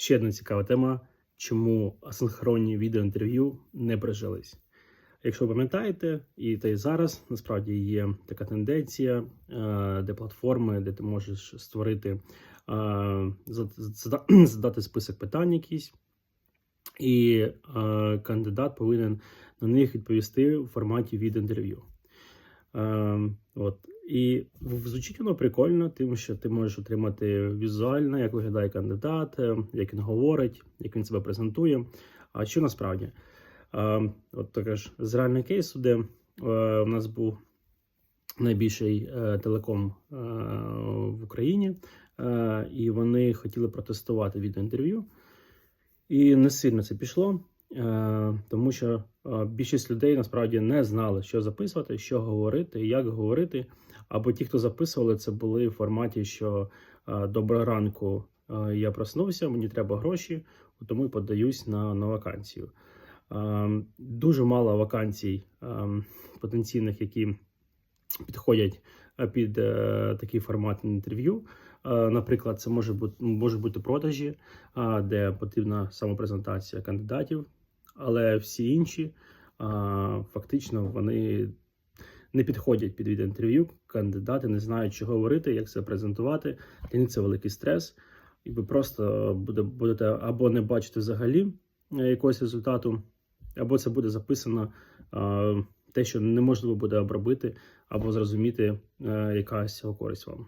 Ще одна цікава тема, чому асинхронні відеоінтерв'ю не прижились. Якщо ви пам'ятаєте, і та й зараз насправді є така тенденція, е, де платформи, де ти можеш створити, е, зад- зада- задати список питань якісь, і е, кандидат повинен на них відповісти в форматі відеоінтерв'ю. От. І звучить воно прикольно, тим, що ти можеш отримати візуально, як виглядає кандидат, е, як він говорить, як він себе презентує. А що насправді? От також з реального кейсу, де е, у нас був найбільший е, телеком в Україні, і вони хотіли протестувати відеоінтерв'ю. І не сильно це пішло, тому що е, більшість людей насправді не знали, що записувати, що говорити, як говорити. Або ті, хто записували, це були в форматі, що е, доброго ранку е, я проснувся, мені треба гроші, тому і подаюсь на, на вакансію. Е, Дуже мало вакансій е, потенційних, які підходять е, під е, такий формат інтерв'ю. Е, Наприклад, це може бути може бути продажі, де потрібна самопрезентація кандидатів, але всі інші фактично вони не підходять під відеоінтерв'ю. Кандидати не знають, що говорити, як це презентувати. Для них це великий стрес, і ви просто буде, будете або не бачити взагалі е, якогось результату, або це буде записано те, що неможливо буде обробити, або зрозуміти, е, яка з цього користь вам.